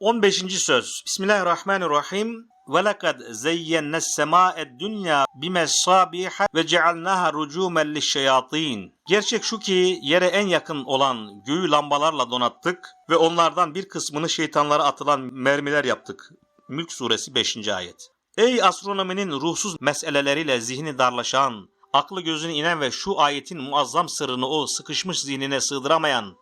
15. söz. Bismillahirrahmanirrahim. Ve lekad zeyyenne semâed dünya bimesâbiha ve cealnâha rucûmen lişşeyâtîn. Gerçek şu ki yere en yakın olan göğü lambalarla donattık ve onlardan bir kısmını şeytanlara atılan mermiler yaptık. Mülk suresi 5. ayet. Ey astronominin ruhsuz meseleleriyle zihni darlaşan, aklı gözüne inen ve şu ayetin muazzam sırrını o sıkışmış zihnine sığdıramayan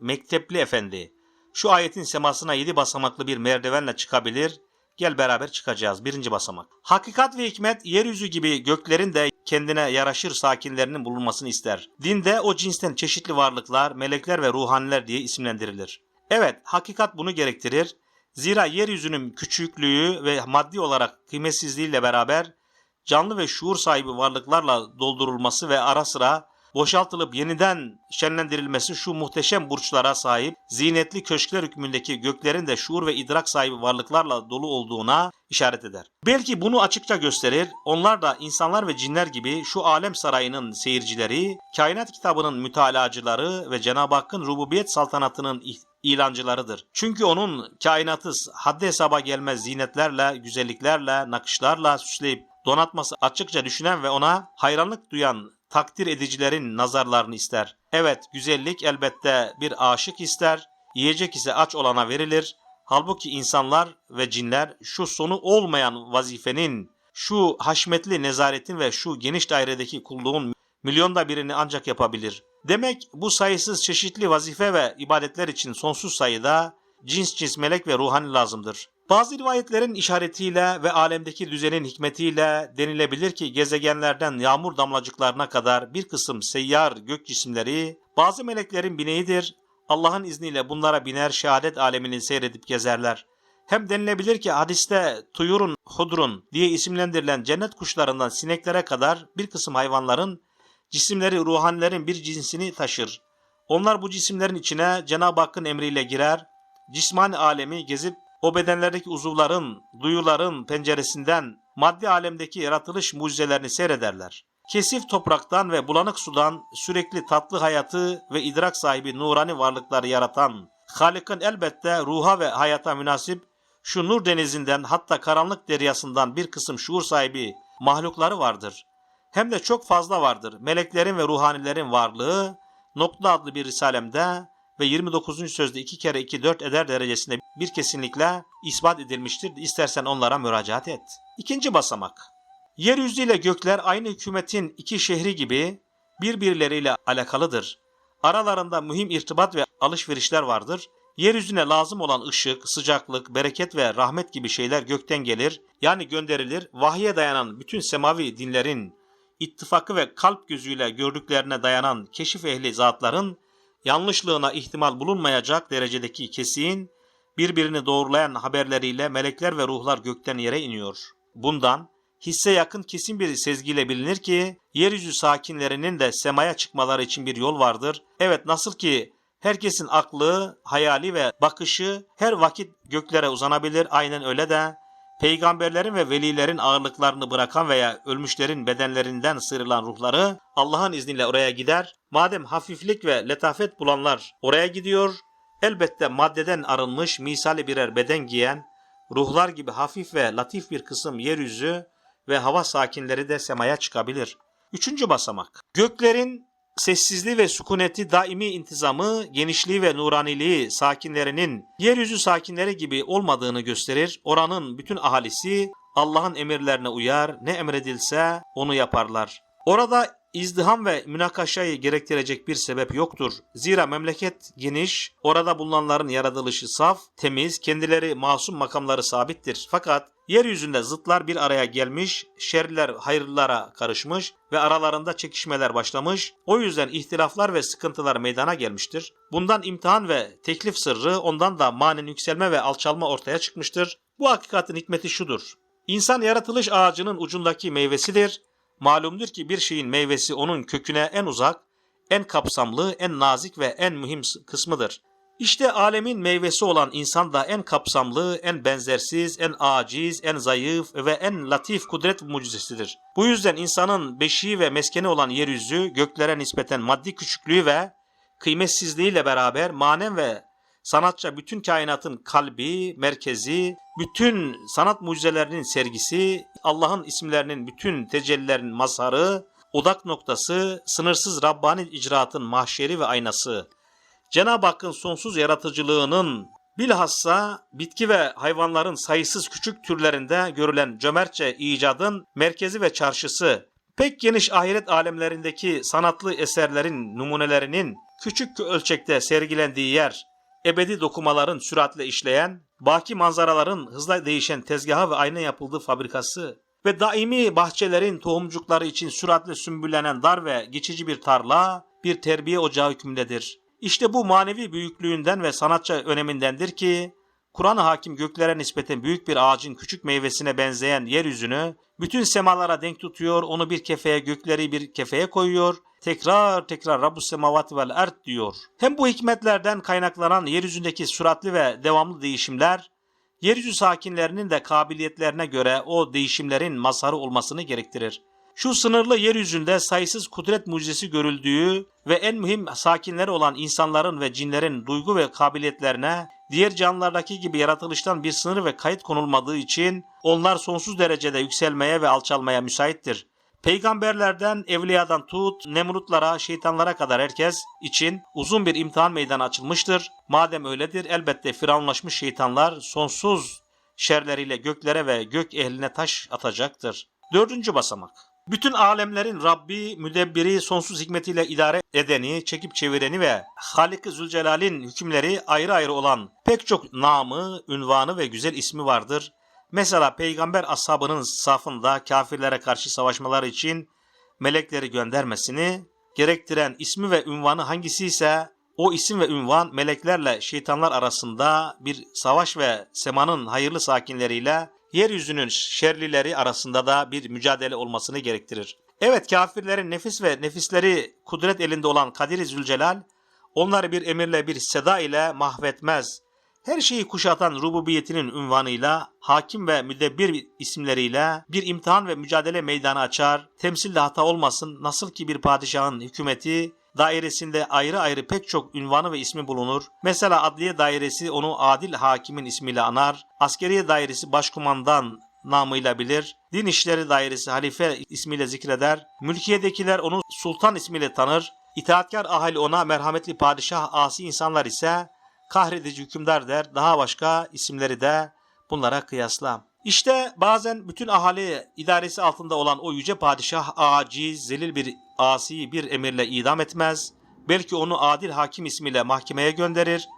mektepli efendi, şu ayetin semasına yedi basamaklı bir merdivenle çıkabilir, gel beraber çıkacağız. Birinci basamak. Hakikat ve hikmet yeryüzü gibi göklerin de kendine yaraşır sakinlerinin bulunmasını ister. Dinde o cinsten çeşitli varlıklar, melekler ve ruhaniler diye isimlendirilir. Evet, hakikat bunu gerektirir. Zira yeryüzünün küçüklüğü ve maddi olarak kıymetsizliğiyle beraber canlı ve şuur sahibi varlıklarla doldurulması ve ara sıra boşaltılıp yeniden şenlendirilmesi şu muhteşem burçlara sahip zinetli köşkler hükmündeki göklerin de şuur ve idrak sahibi varlıklarla dolu olduğuna işaret eder. Belki bunu açıkça gösterir, onlar da insanlar ve cinler gibi şu alem sarayının seyircileri, kainat kitabının mütalacıları ve Cenab-ı Hakk'ın rububiyet saltanatının ilancılarıdır. Çünkü onun kainatı haddi hesaba gelmez zinetlerle, güzelliklerle, nakışlarla süsleyip donatması açıkça düşünen ve ona hayranlık duyan takdir edicilerin nazarlarını ister. Evet, güzellik elbette bir aşık ister, yiyecek ise aç olana verilir. Halbuki insanlar ve cinler şu sonu olmayan vazifenin, şu haşmetli nezaretin ve şu geniş dairedeki kulluğun milyonda birini ancak yapabilir. Demek bu sayısız çeşitli vazife ve ibadetler için sonsuz sayıda cins cins melek ve ruhani lazımdır. Bazı rivayetlerin işaretiyle ve alemdeki düzenin hikmetiyle denilebilir ki gezegenlerden yağmur damlacıklarına kadar bir kısım seyyar gök cisimleri bazı meleklerin bineğidir. Allah'ın izniyle bunlara biner şehadet alemini seyredip gezerler. Hem denilebilir ki hadiste tuyurun, hudrun diye isimlendirilen cennet kuşlarından sineklere kadar bir kısım hayvanların cisimleri ruhanilerin bir cinsini taşır. Onlar bu cisimlerin içine Cenab-ı Hakk'ın emriyle girer, cismani alemi gezip o bedenlerdeki uzuvların, duyuların penceresinden maddi alemdeki yaratılış mucizelerini seyrederler. Kesif topraktan ve bulanık sudan sürekli tatlı hayatı ve idrak sahibi nurani varlıkları yaratan Halık'ın elbette ruha ve hayata münasip şu nur denizinden hatta karanlık deryasından bir kısım şuur sahibi mahlukları vardır. Hem de çok fazla vardır. Meleklerin ve ruhanilerin varlığı Nokta adlı bir risalemde ve 29. sözde iki kere iki dört eder derecesinde bir kesinlikle ispat edilmiştir. İstersen onlara müracaat et. İkinci basamak. Yeryüzü ile gökler aynı hükümetin iki şehri gibi birbirleriyle alakalıdır. Aralarında mühim irtibat ve alışverişler vardır. Yeryüzüne lazım olan ışık, sıcaklık, bereket ve rahmet gibi şeyler gökten gelir, yani gönderilir. Vahye dayanan bütün semavi dinlerin ittifakı ve kalp gözüyle gördüklerine dayanan keşif ehli zatların yanlışlığına ihtimal bulunmayacak derecedeki kesin, birbirini doğrulayan haberleriyle melekler ve ruhlar gökten yere iniyor. Bundan hisse yakın kesin bir sezgiyle bilinir ki yeryüzü sakinlerinin de semaya çıkmaları için bir yol vardır. Evet nasıl ki herkesin aklı, hayali ve bakışı her vakit göklere uzanabilir aynen öyle de peygamberlerin ve velilerin ağırlıklarını bırakan veya ölmüşlerin bedenlerinden sıyrılan ruhları Allah'ın izniyle oraya gider. Madem hafiflik ve letafet bulanlar oraya gidiyor, elbette maddeden arınmış misali birer beden giyen, ruhlar gibi hafif ve latif bir kısım yeryüzü ve hava sakinleri de semaya çıkabilir. Üçüncü basamak. Göklerin sessizliği ve sükuneti daimi intizamı, genişliği ve nuraniliği sakinlerinin yeryüzü sakinleri gibi olmadığını gösterir. Oranın bütün ahalisi Allah'ın emirlerine uyar, ne emredilse onu yaparlar. Orada izdiham ve münakaşayı gerektirecek bir sebep yoktur. Zira memleket geniş, orada bulunanların yaratılışı saf, temiz, kendileri masum makamları sabittir. Fakat yeryüzünde zıtlar bir araya gelmiş, şerler hayırlara karışmış ve aralarında çekişmeler başlamış. O yüzden ihtilaflar ve sıkıntılar meydana gelmiştir. Bundan imtihan ve teklif sırrı ondan da manen yükselme ve alçalma ortaya çıkmıştır. Bu hakikatin hikmeti şudur. İnsan yaratılış ağacının ucundaki meyvesidir. Malumdur ki bir şeyin meyvesi onun köküne en uzak, en kapsamlı, en nazik ve en mühim kısmıdır. İşte alemin meyvesi olan insan da en kapsamlı, en benzersiz, en aciz, en zayıf ve en latif kudret mucizesidir. Bu yüzden insanın beşiği ve meskeni olan yeryüzü göklere nispeten maddi küçüklüğü ve kıymetsizliğiyle beraber manen ve sanatça bütün kainatın kalbi, merkezi, bütün sanat mucizelerinin sergisi, Allah'ın isimlerinin bütün tecellilerin mazharı, odak noktası, sınırsız Rabbani icraatın mahşeri ve aynası. Cenab-ı Hakk'ın sonsuz yaratıcılığının bilhassa bitki ve hayvanların sayısız küçük türlerinde görülen cömertçe icadın merkezi ve çarşısı, pek geniş ahiret alemlerindeki sanatlı eserlerin numunelerinin küçük ölçekte sergilendiği yer, ebedi dokumaların süratle işleyen, baki manzaraların hızla değişen tezgahı ve ayna yapıldığı fabrikası ve daimi bahçelerin tohumcukları için süratle sümbüllenen dar ve geçici bir tarla, bir terbiye ocağı hükmündedir. İşte bu manevi büyüklüğünden ve sanatça önemindendir ki, Kur'an-ı Hakim göklere nispeten büyük bir ağacın küçük meyvesine benzeyen yeryüzünü bütün semalara denk tutuyor, onu bir kefeye, gökleri bir kefeye koyuyor, tekrar tekrar Rabbus semavat vel erd diyor. Hem bu hikmetlerden kaynaklanan yeryüzündeki süratli ve devamlı değişimler, yeryüzü sakinlerinin de kabiliyetlerine göre o değişimlerin mazharı olmasını gerektirir. Şu sınırlı yeryüzünde sayısız kudret mucizesi görüldüğü ve en mühim sakinleri olan insanların ve cinlerin duygu ve kabiliyetlerine diğer canlılardaki gibi yaratılıştan bir sınır ve kayıt konulmadığı için onlar sonsuz derecede yükselmeye ve alçalmaya müsaittir. Peygamberlerden, evliyadan tut, nemrutlara, şeytanlara kadar herkes için uzun bir imtihan meydanı açılmıştır. Madem öyledir elbette firavunlaşmış şeytanlar sonsuz şerleriyle göklere ve gök ehline taş atacaktır. Dördüncü basamak. Bütün alemlerin Rabbi, müdebbiri, sonsuz hikmetiyle idare edeni, çekip çevireni ve Halik-i Zülcelal'in hükümleri ayrı ayrı olan pek çok namı, ünvanı ve güzel ismi vardır. Mesela peygamber ashabının safında kafirlere karşı savaşmaları için melekleri göndermesini gerektiren ismi ve ünvanı hangisi ise o isim ve ünvan meleklerle şeytanlar arasında bir savaş ve semanın hayırlı sakinleriyle yeryüzünün şerlileri arasında da bir mücadele olmasını gerektirir. Evet kafirlerin nefis ve nefisleri kudret elinde olan Kadir-i Zülcelal onları bir emirle bir seda ile mahvetmez. Her şeyi kuşatan rububiyetinin ünvanıyla, hakim ve müdebbir isimleriyle bir imtihan ve mücadele meydanı açar. Temsilde hata olmasın nasıl ki bir padişahın hükümeti dairesinde ayrı ayrı pek çok ünvanı ve ismi bulunur. Mesela adliye dairesi onu adil hakimin ismiyle anar, askeriye dairesi başkumandan namıyla bilir, din işleri dairesi halife ismiyle zikreder, mülkiyedekiler onu sultan ismiyle tanır, itaatkar ahali ona merhametli padişah asi insanlar ise kahredici hükümdar der, daha başka isimleri de bunlara kıyasla. İşte bazen bütün ahali idaresi altında olan o yüce padişah aciz, zelil bir asi bir emirle idam etmez. Belki onu adil hakim ismiyle mahkemeye gönderir.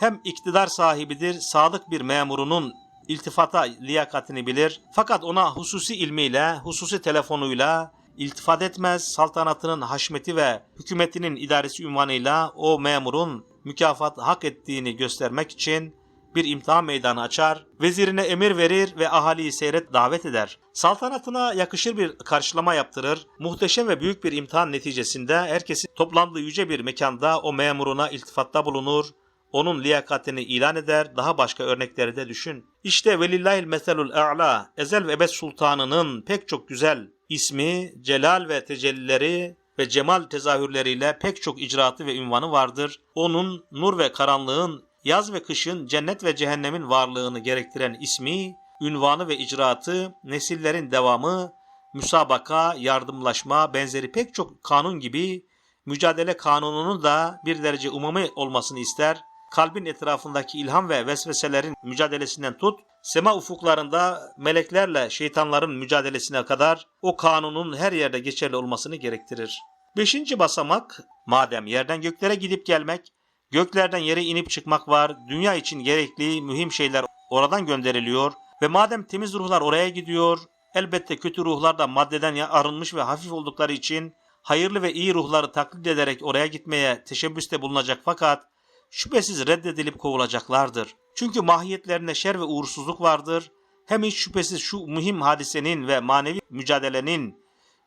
Hem iktidar sahibidir, sadık bir memurunun iltifata liyakatini bilir. Fakat ona hususi ilmiyle, hususi telefonuyla iltifat etmez. Saltanatının haşmeti ve hükümetinin idaresi ünvanıyla o memurun mükafat hak ettiğini göstermek için bir imtihan meydanı açar, vezirine emir verir ve ahaliyi seyret davet eder. Saltanatına yakışır bir karşılama yaptırır. Muhteşem ve büyük bir imtihan neticesinde herkesin toplandığı yüce bir mekanda o memuruna iltifatta bulunur, onun liyakatini ilan eder, daha başka örnekleri de düşün. İşte velillahil meselul a'la, ezel ve ebed sultanının pek çok güzel ismi, celal ve tecellileri ve cemal tezahürleriyle pek çok icraatı ve ünvanı vardır. Onun nur ve karanlığın yaz ve kışın cennet ve cehennemin varlığını gerektiren ismi, ünvanı ve icraatı, nesillerin devamı, müsabaka, yardımlaşma benzeri pek çok kanun gibi mücadele kanununun da bir derece umumi olmasını ister. Kalbin etrafındaki ilham ve vesveselerin mücadelesinden tut, sema ufuklarında meleklerle şeytanların mücadelesine kadar o kanunun her yerde geçerli olmasını gerektirir. Beşinci basamak, madem yerden göklere gidip gelmek, Göklerden yere inip çıkmak var, dünya için gerekli mühim şeyler oradan gönderiliyor ve madem temiz ruhlar oraya gidiyor, elbette kötü ruhlar da maddeden arınmış ve hafif oldukları için hayırlı ve iyi ruhları taklit ederek oraya gitmeye teşebbüste bulunacak fakat şüphesiz reddedilip kovulacaklardır. Çünkü mahiyetlerinde şer ve uğursuzluk vardır. Hem hiç şüphesiz şu mühim hadisenin ve manevi mücadelenin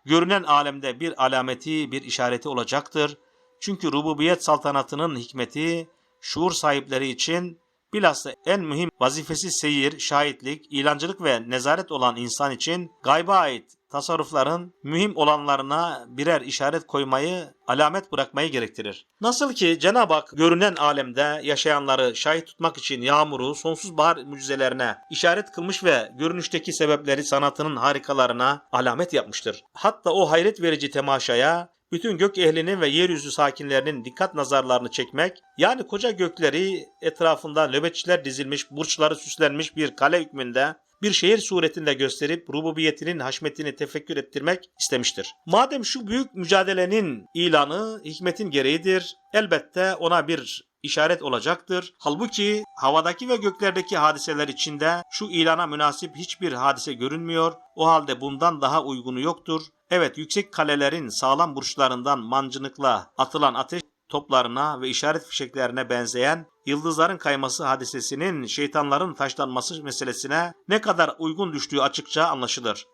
görünen alemde bir alameti, bir işareti olacaktır. Çünkü rububiyet saltanatının hikmeti şuur sahipleri için bilhassa en mühim vazifesi seyir, şahitlik, ilancılık ve nezaret olan insan için gayba ait tasarrufların mühim olanlarına birer işaret koymayı, alamet bırakmayı gerektirir. Nasıl ki Cenab-ı Hak görünen alemde yaşayanları şahit tutmak için yağmuru sonsuz bahar mucizelerine işaret kılmış ve görünüşteki sebepleri sanatının harikalarına alamet yapmıştır. Hatta o hayret verici temaşaya bütün gök ehlinin ve yeryüzü sakinlerinin dikkat nazarlarını çekmek, yani koca gökleri etrafında nöbetçiler dizilmiş, burçları süslenmiş bir kale hükmünde bir şehir suretinde gösterip rububiyetinin haşmetini tefekkür ettirmek istemiştir. Madem şu büyük mücadelenin ilanı hikmetin gereğidir, elbette ona bir işaret olacaktır. Halbuki havadaki ve göklerdeki hadiseler içinde şu ilana münasip hiçbir hadise görünmüyor. O halde bundan daha uygunu yoktur. Evet yüksek kalelerin sağlam burçlarından mancınıkla atılan ateş toplarına ve işaret fişeklerine benzeyen yıldızların kayması hadisesinin şeytanların taşlanması meselesine ne kadar uygun düştüğü açıkça anlaşılır.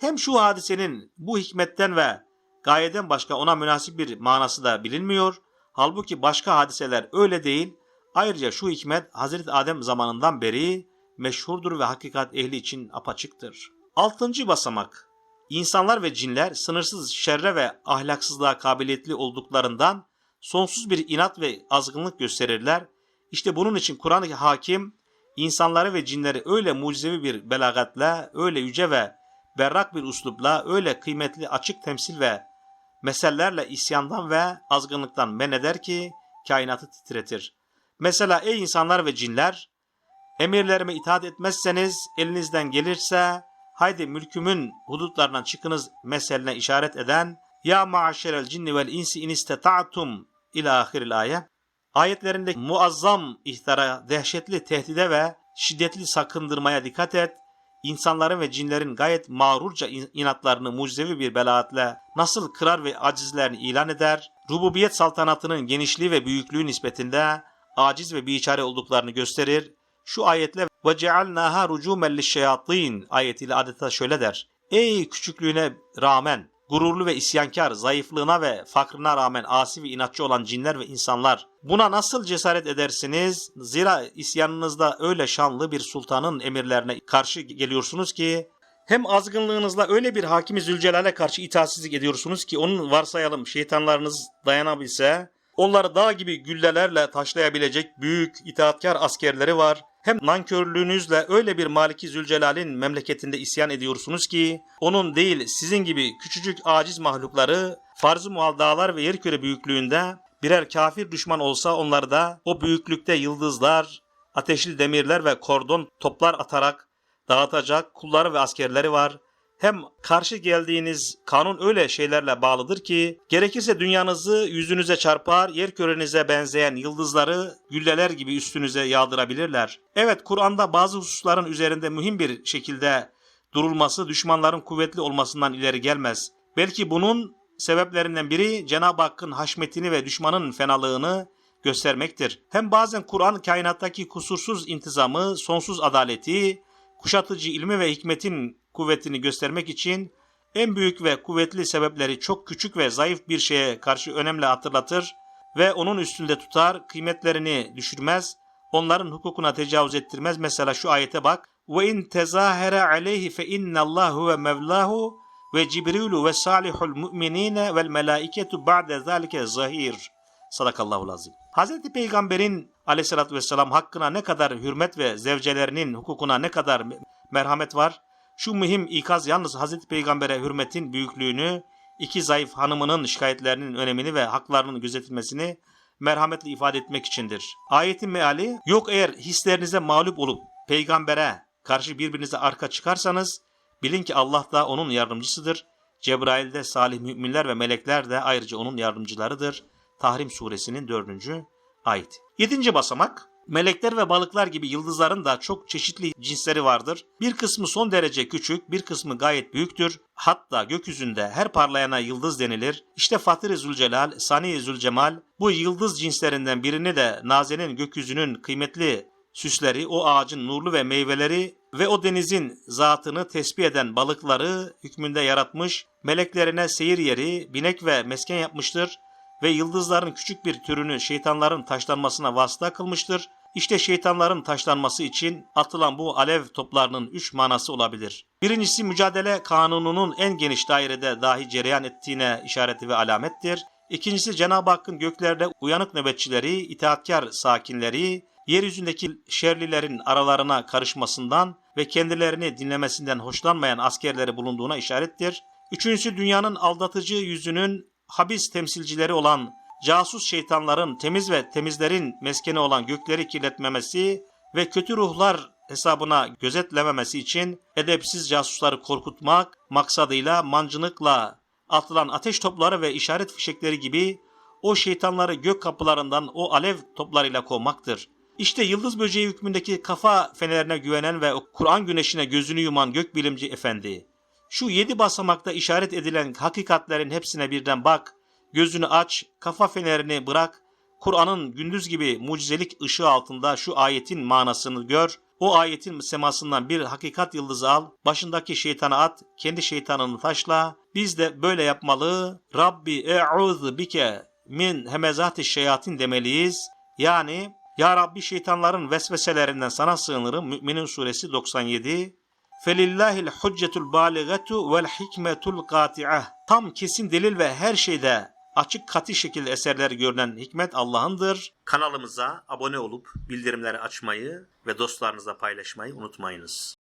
Hem şu hadisenin bu hikmetten ve gayeden başka ona münasip bir manası da bilinmiyor. Halbuki başka hadiseler öyle değil. Ayrıca şu hikmet Hazreti Adem zamanından beri meşhurdur ve hakikat ehli için apaçıktır. Altıncı basamak İnsanlar ve cinler sınırsız şerre ve ahlaksızlığa kabiliyetli olduklarından sonsuz bir inat ve azgınlık gösterirler. İşte bunun için Kur'an-ı Hakim insanları ve cinleri öyle mucizevi bir belagatla, öyle yüce ve berrak bir uslupla, öyle kıymetli açık temsil ve mesellerle isyandan ve azgınlıktan men eder ki kainatı titretir. Mesela ey insanlar ve cinler, emirlerime itaat etmezseniz elinizden gelirse haydi mülkümün hudutlarından çıkınız meseline işaret eden ya maaşerel cinni vel insi in istata'tum ila ahiril ayet ayetlerinde muazzam ihtara, dehşetli tehdide ve şiddetli sakındırmaya dikkat et. İnsanların ve cinlerin gayet mağrurca inatlarını mucizevi bir belaatle nasıl kırar ve acizlerini ilan eder, rububiyet saltanatının genişliği ve büyüklüğü nispetinde aciz ve biçare olduklarını gösterir. Şu ayetle ve cealnaha rucumen lişşeyatin ayetiyle adeta şöyle der. Ey küçüklüğüne rağmen gururlu ve isyankar, zayıflığına ve fakrına rağmen asi ve inatçı olan cinler ve insanlar. Buna nasıl cesaret edersiniz? Zira isyanınızda öyle şanlı bir sultanın emirlerine karşı geliyorsunuz ki hem azgınlığınızla öyle bir hakimi Zülcelal'e karşı itaatsizlik ediyorsunuz ki onun varsayalım şeytanlarınız dayanabilse onları dağ gibi güllelerle taşlayabilecek büyük itaatkar askerleri var. Hem nankörlüğünüzle öyle bir Maliki Zülcelal'in memleketinde isyan ediyorsunuz ki onun değil sizin gibi küçücük aciz mahlukları farz-ı muhal dağlar ve yerküre büyüklüğünde birer kafir düşman olsa onları da o büyüklükte yıldızlar, ateşli demirler ve kordon toplar atarak dağıtacak kulları ve askerleri var. Hem karşı geldiğiniz kanun öyle şeylerle bağlıdır ki gerekirse dünyanızı yüzünüze çarpar, yer kürenize benzeyen yıldızları gülleler gibi üstünüze yağdırabilirler. Evet Kur'an'da bazı hususların üzerinde mühim bir şekilde durulması düşmanların kuvvetli olmasından ileri gelmez. Belki bunun sebeplerinden biri Cenab-ı Hakk'ın haşmetini ve düşmanın fenalığını göstermektir. Hem bazen Kur'an kainattaki kusursuz intizamı, sonsuz adaleti, kuşatıcı ilmi ve hikmetin kuvvetini göstermek için en büyük ve kuvvetli sebepleri çok küçük ve zayıf bir şeye karşı önemli hatırlatır ve onun üstünde tutar, kıymetlerini düşürmez, onların hukukuna tecavüz ettirmez. Mesela şu ayete bak. Ve in tezahere aleyhi fe innallahu ve mevlahu ve cibrilu ve salihul mu'minine vel melaiketu ba'de zalike zahir. Sadakallahu lazim. Hazreti Peygamber'in aleyhissalatü vesselam hakkına ne kadar hürmet ve zevcelerinin hukukuna ne kadar merhamet var, şu mühim ikaz yalnız Hazreti Peygamber'e hürmetin büyüklüğünü, iki zayıf hanımının şikayetlerinin önemini ve haklarının gözetilmesini merhametle ifade etmek içindir. Ayetin meali, yok eğer hislerinize mağlup olup peygambere karşı birbirinize arka çıkarsanız, bilin ki Allah da onun yardımcısıdır. Cebrail de salih müminler ve melekler de ayrıca onun yardımcılarıdır. Tahrim suresinin 4 ait. 7. basamak Melekler ve balıklar gibi yıldızların da çok çeşitli cinsleri vardır. Bir kısmı son derece küçük, bir kısmı gayet büyüktür. Hatta gökyüzünde her parlayana yıldız denilir. İşte Fatır-ı Zülcelal, Sani-i Zülcemal bu yıldız cinslerinden birini de Naze'nin gökyüzünün kıymetli süsleri, o ağacın nurlu ve meyveleri ve o denizin zatını tesbih eden balıkları hükmünde yaratmış, meleklerine seyir yeri, binek ve mesken yapmıştır ve yıldızların küçük bir türünü şeytanların taşlanmasına vasıta kılmıştır. İşte şeytanların taşlanması için atılan bu alev toplarının üç manası olabilir. Birincisi mücadele kanununun en geniş dairede dahi cereyan ettiğine işareti ve alamettir. İkincisi Cenab-ı Hakk'ın göklerde uyanık nöbetçileri, itaatkar sakinleri, yeryüzündeki şerlilerin aralarına karışmasından ve kendilerini dinlemesinden hoşlanmayan askerleri bulunduğuna işarettir. Üçüncüsü dünyanın aldatıcı yüzünün habis temsilcileri olan casus şeytanların temiz ve temizlerin meskeni olan gökleri kirletmemesi ve kötü ruhlar hesabına gözetlememesi için edepsiz casusları korkutmak maksadıyla mancınıkla atılan ateş topları ve işaret fişekleri gibi o şeytanları gök kapılarından o alev toplarıyla kovmaktır. İşte yıldız böceği hükmündeki kafa fenerine güvenen ve Kur'an güneşine gözünü yuman gökbilimci efendi. Şu yedi basamakta işaret edilen hakikatlerin hepsine birden bak, gözünü aç, kafa fenerini bırak, Kur'an'ın gündüz gibi mucizelik ışığı altında şu ayetin manasını gör, o ayetin semasından bir hakikat yıldızı al, başındaki şeytana at, kendi şeytanını taşla, biz de böyle yapmalı, Rabbi e'udhu bike min hemezati şeyatin demeliyiz. Yani ya Rabbi şeytanların vesveselerinden sana sığınırım. Müminin suresi 97. Felillahil hüccetul baligatu vel hikmetul kati'ah. Tam kesin delil ve her şeyde açık katı şekilde eserler görünen hikmet Allah'ındır. Kanalımıza abone olup bildirimleri açmayı ve dostlarınızla paylaşmayı unutmayınız.